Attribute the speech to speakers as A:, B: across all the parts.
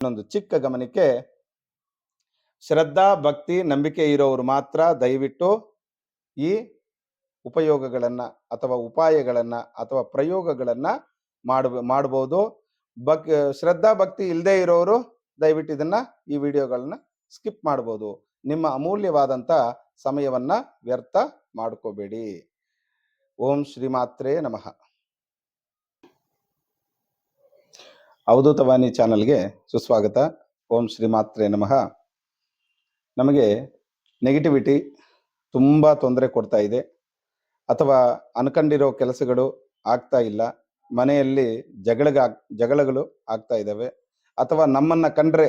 A: ಇನ್ನೊಂದು ಚಿಕ್ಕ ಗಮನಕ್ಕೆ ಶ್ರದ್ಧಾ, ಭಕ್ತಿ, ನಂಬಿಕೆ ಇರೋರು ಮಾತ್ರ ದಯವಿಟ್ಟು ಈ ಉಪಯೋಗಗಳನ್ನ ಅಥವಾ ಉಪಾಯಗಳನ್ನ ಅಥವಾ ಪ್ರಯೋಗಗಳನ್ನ ಮಾಡ ಮಾಡ್ಬೋದು. ಬಕ್ ಶ್ರದ್ಧಾ, ಭಕ್ತಿ ಇಲ್ಲದೆ ಇರೋರು ದಯವಿಟ್ಟು ಇದನ್ನ ಈ ವಿಡಿಯೋಗಳನ್ನ ಸ್ಕಿಪ್ ಮಾಡ್ಬೋದು. ನಿಮ್ಮ ಅಮೂಲ್ಯವಾದಂಥ ಸಮಯವನ್ನ ವ್ಯರ್ಥ ಮಾಡ್ಕೋಬೇಡಿ. ಓಂ ಶ್ರೀ ಶ್ರೀಮಾತ್ರೇ ನಮಃ. ಅವಧೂತವಾಣಿ ಚಾನಲ್ಗೆ ಸುಸ್ವಾಗತ. ಓಂ ಶ್ರೀ ಮಾತ್ರೆ ನಮಃ. ನಮಗೆ ನೆಗೆಟಿವಿಟಿ ತುಂಬ ತೊಂದರೆ ಕೊಡ್ತಾ ಇದೆ. ಅಥವಾ ಅನ್ಕೊಂಡಿರೋ ಕೆಲಸಗಳು ಆಗ್ತಾ ಇಲ್ಲ. ಮನೆಯಲ್ಲಿ ಜಗಳಗ, ಜಗಳಗಳು ಆಗ್ತಾ ಇದ್ದಾವೆ. ಅಥವಾ ನಮ್ಮನ್ನು ಕಂಡ್ರೆ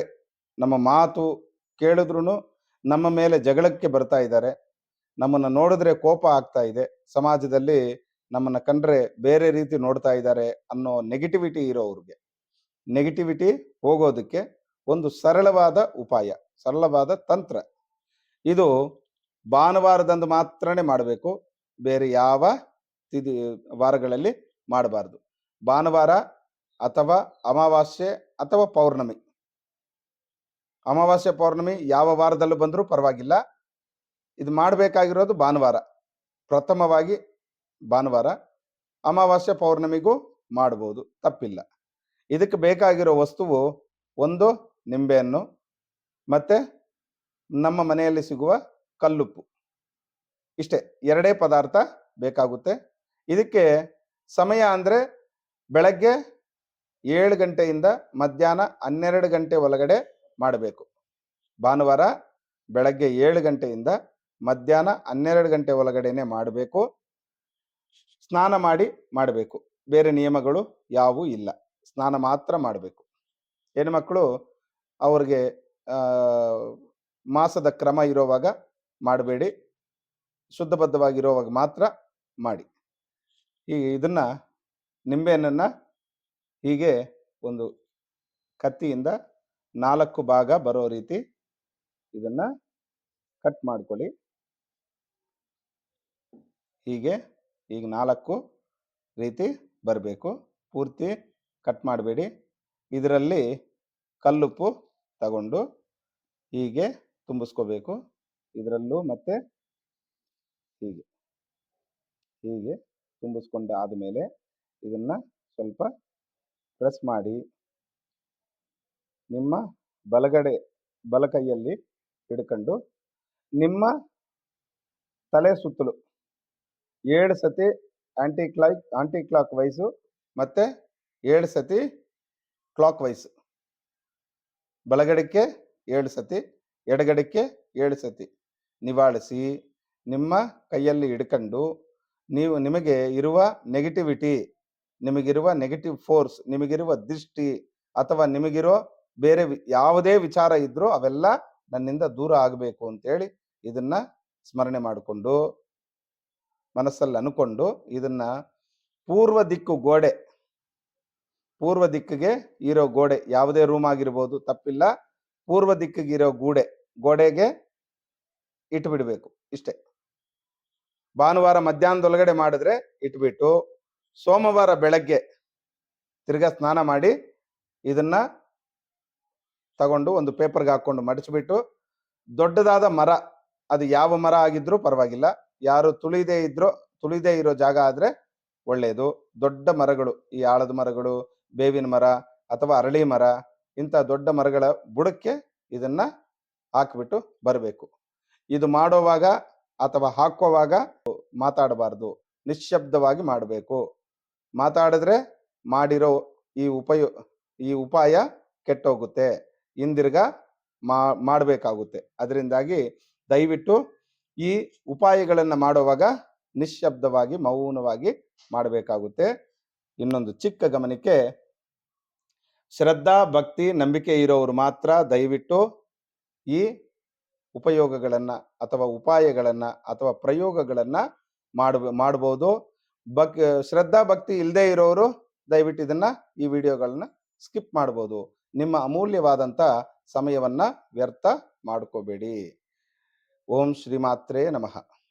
A: ನಮ್ಮ ಮಾತು ಕೇಳಿದ್ರೂ ನಮ್ಮ ಮೇಲೆ ಜಗಳಕ್ಕೆ ಬರ್ತಾ ಇದ್ದಾರೆ. ನಮ್ಮನ್ನು ನೋಡಿದ್ರೆ ಕೋಪ ಆಗ್ತಾ ಇದೆ. ಸಮಾಜದಲ್ಲಿ ನಮ್ಮನ್ನು ಕಂಡ್ರೆ ಬೇರೆ ರೀತಿ ನೋಡ್ತಾ ಇದ್ದಾರೆ ಅನ್ನೋ ನೆಗೆಟಿವಿಟಿ ಇರೋವ್ರಿಗೆ. ನೆಗೆಟಿವಿಟಿ ಹೋಗೋದಕ್ಕೆ ಒಂದು ಸರಳವಾದ ಉಪಾಯ, ಸರಳವಾದ ತಂತ್ರ. ಇದು ಭಾನುವಾರದಂದು ಮಾತ್ರನೇ ಮಾಡಬೇಕು, ಬೇರೆ ಯಾವ ತಿದಿ, ವಾರಗಳಲ್ಲಿ ಮಾಡಬಾರ್ದು. ಭಾನುವಾರ ಅಥವಾ ಅಮಾವಾಸ್ಯೆ ಅಥವಾ ಪೌರ್ಣಮಿ. ಅಮಾವಾಸ್ಯೆ, ಪೌರ್ಣಮಿ ಯಾವ ವಾರದಲ್ಲೂ ಬಂದರೂ ಪರವಾಗಿಲ್ಲ. ಇದು ಮಾಡಬೇಕಾಗಿರೋದು ಭಾನುವಾರ. ಪ್ರಥಮವಾಗಿ ಭಾನುವಾರ, ಅಮಾವಾಸ್ಯೆ, ಪೌರ್ಣಮಿಗೂ ಮಾಡ್ಬೋದು, ತಪ್ಪಿಲ್ಲ. ಇದಕ್ಕೆ ಬೇಕಾಗಿರೋ ವಸ್ತುವು ಒಂದು ನಿಂಬೆಹಣ್ಣು, ಮತ್ತು ನಮ್ಮ ಮನೆಯಲ್ಲಿ ಸಿಗುವ ಕಲ್ಲುಪ್ಪು. ಇಷ್ಟೇ, ಎರಡೇ ಪದಾರ್ಥ ಬೇಕಾಗುತ್ತೆ. ಇದಕ್ಕೆ ಸಮಯ ಅಂದರೆ ಬೆಳಗ್ಗೆ ಏಳು ಗಂಟೆಯಿಂದ ಮಧ್ಯಾಹ್ನ ಹನ್ನೆರಡು ಗಂಟೆ ಒಳಗಡೆ ಮಾಡಬೇಕು. ಭಾನುವಾರ ಬೆಳಗ್ಗೆ ಏಳು ಗಂಟೆಯಿಂದ ಮಧ್ಯಾಹ್ನ ಹನ್ನೆರಡು ಗಂಟೆ ಒಳಗಡೆನೆ ಮಾಡಬೇಕು. ಸ್ನಾನ ಮಾಡಿ ಮಾಡಬೇಕು. ಬೇರೆ ನಿಯಮಗಳು ಯಾವುವು ಇಲ್ಲ. ಸ್ನಾನ ಮಾತ್ರ ಮಾಡಬೇಕು. ಹೆಣ್ಮಕ್ಳು ಅವ್ರಿಗೆ ಮಾಸದ ಕ್ರಮ ಇರೋವಾಗ ಮಾಡಬೇಡಿ. ಶುದ್ಧಬದ್ಧವಾಗಿರೋವಾಗ ಮಾತ್ರ ಮಾಡಿ. ಈ ಇದನ್ನ ನಿಂಬೆಹಣ್ಣನ್ನು ಹೀಗೆ ಒಂದು ಕತ್ತಿಯಿಂದ ನಾಲ್ಕು ಭಾಗ ಬರೋ ರೀತಿ ಇದನ್ನ ಕಟ್ ಮಾಡ್ಕೊಳ್ಳಿ. ಹೀಗೆ ಈಗ ನಾಲ್ಕು ರೀತಿ ಬರಬೇಕು. ಪೂರ್ತಿ ಕಟ್ ಮಾಡಬೇಡಿ. ಇದರಲ್ಲಿ ಕಲ್ಲುಪ್ಪು ತಗೊಂಡು ಹೀಗೆ ತುಂಬಿಸ್ಕೋಬೇಕು. ಇದರಲ್ಲೂ ಮತ್ತೆ ಹೀಗೆ. ಹೀಗೆ ತುಂಬಿಸ್ಕೊಂಡು ಆದಮೇಲೆ ಇದನ್ನ ಸ್ವಲ್ಪ ಪ್ರೆಸ್ ಮಾಡಿ. ನಿಮ್ಮ ಬಲಗಡೆ ಬಲಕೈಯಲ್ಲಿ ಹಿಡ್ಕೊಂಡು ನಿಮ್ಮ ತಲೆ ಸುತ್ತಲೂ. ಏಳು ಸತಿ anti clock anti clock wise ಮತ್ತೆ ಏಳು ಸತಿ ಕ್ಲಾಕ್ ವೈಸ್ ಬಲಗಡೆಗೆ ಏಳು ಸತಿ, ಎಡಗಡಕ್ಕೆ ಏಳು ಸತಿ. ನಿವಾಳಿಸಿ, ನಿಮ್ಮ ಕೈಯಲ್ಲಿ ಹಿಡ್ಕೊಂಡು ನೀವು ನಿಮಗೆ ಇರುವ ನೆಗೆಟಿವಿಟಿ ನಿಮಗಿರುವ ನೆಗೆಟಿವ್ ಫೋರ್ಸ್ ನಿಮಗಿರುವ ದೃಷ್ಟಿ ಅಥವಾ ನಿಮಗಿರೋ ಬೇರೆ ಯಾವುದೇ ವಿಚಾರ ಇದ್ರೂ ಅವೆಲ್ಲ ನನ್ನಿಂದ ದೂರ ಆಗಬೇಕು ಅಂತೇಳಿ ಇದನ್ನ ಸ್ಮರಣೆ ಮಾಡಿಕೊಂಡು, ಮನಸ್ಸಲ್ಲಿ ಅನ್ಕೊಂಡು ಇದನ್ನ ಪೂರ್ವ ದಿಕ್ಕು ಗೋಡೆ ಪೂರ್ವ ದಿಕ್ಕಿಗೆ ಇರೋ ಗೋಡೆ ಯಾವುದೇ ರೂಮ್ ಆಗಿರ್ಬೋದು, ತಪ್ಪಿಲ್ಲ. ಪೂರ್ವ ದಿಕ್ಕಿಗೆ ಇರೋ ಗೂಡೆ, ಗೋಡೆಗೆ ಇಟ್ಬಿಡ್ಬೇಕು ಇಷ್ಟೇ. ಭಾನುವಾರ ಮಧ್ಯಾಹ್ನದೊಳಗಡೆ ಮಾಡಿದ್ರೆ ಇಟ್ಬಿಟ್ಟು ಸೋಮವಾರ ಬೆಳಗ್ಗೆ ತಿರ್ಗಾ ಸ್ನಾನ ಮಾಡಿ ಇದನ್ನ ತಗೊಂಡು ಒಂದು ಪೇಪರ್ಗೆ ಹಾಕೊಂಡು ಮಡಚಿಬಿಟ್ಟು ದೊಡ್ಡದಾದ ಮರ, ಅದು ಯಾವ ಮರ ಆಗಿದ್ರೂ ಪರವಾಗಿಲ್ಲ. ಯಾರು ತುಳಿದೇ ಇದ್ರೋ, ತುಳಿದೇ ಇರೋ ಜಾಗ ಆದ್ರೆ ಒಳ್ಳೆಯದು ದೊಡ್ಡ ಮರಗಳು, ಈ ಆಳದ ಮರಗಳು ಬೇವಿನ ಮರ ಅಥವಾ ಅರಳಿ ಮರ ಇಂಥ ದೊಡ್ಡ ಮರಗಳ ಬುಡಕ್ಕೆ ಇದನ್ನ ಹಾಕಿಬಿಟ್ಟು ಬರಬೇಕು. ಇದು ಮಾಡೋವಾಗ ಅಥವಾ ಹಾಕುವಾಗ ಮಾತಾಡಬಾರ್ದು. ನಿಶ್ಶಬ್ದವಾಗಿ ಮಾಡಬೇಕು. ಮಾತಾಡಿದ್ರೆ ಮಾಡಿರೋ ಈ ಉಪಯೋ, ಈ ಉಪಾಯ ಕೆಟ್ಟೋಗುತ್ತೆ. ಹಿಂದಿರ್ಗ ಮಾ, ಮಾಡಬೇಕಾಗುತ್ತೆ. ಅದರಿಂದಾಗಿ ದಯವಿಟ್ಟು ಈ ಉಪಾಯಗಳನ್ನು ಮಾಡುವಾಗ ನಿಶ್ಶಬ್ದವಾಗಿ ಮೌನವಾಗಿ ಮಾಡಬೇಕಾಗುತ್ತೆ. ಇನ್ನೊಂದು ಚಿಕ್ಕ ಗಮನಕ್ಕೆ ಶ್ರದ್ಧಾ, ಭಕ್ತಿ, ನಂಬಿಕೆ ಇರೋರು ಮಾತ್ರ ದಯವಿಟ್ಟು ಈ ಉಪಯೋಗಗಳನ್ನ ಅಥವಾ ಉಪಾಯಗಳನ್ನ ಅಥವಾ ಪ್ರಯೋಗಗಳನ್ನ ಮಾಡ, ಮಾಡ್ಬೋದು. ಬಕ್ ಶ್ರದ್ಧಾ, ಭಕ್ತಿ ಇಲ್ಲದೆ ಇರೋರು ದಯವಿಟ್ಟು ಇದನ್ನ ಈ ವಿಡಿಯೋಗಳನ್ನ ಸ್ಕಿಪ್ ಮಾಡ್ಬೋದು. ನಿಮ್ಮ ಅಮೂಲ್ಯವಾದಂಥ ಸಮಯವನ್ನ ವ್ಯರ್ಥ ಮಾಡ್ಕೋಬೇಡಿ. ಓಂ ಶ್ರೀ ಶ್ರೀಮಾತ್ರೇ ನಮಃ.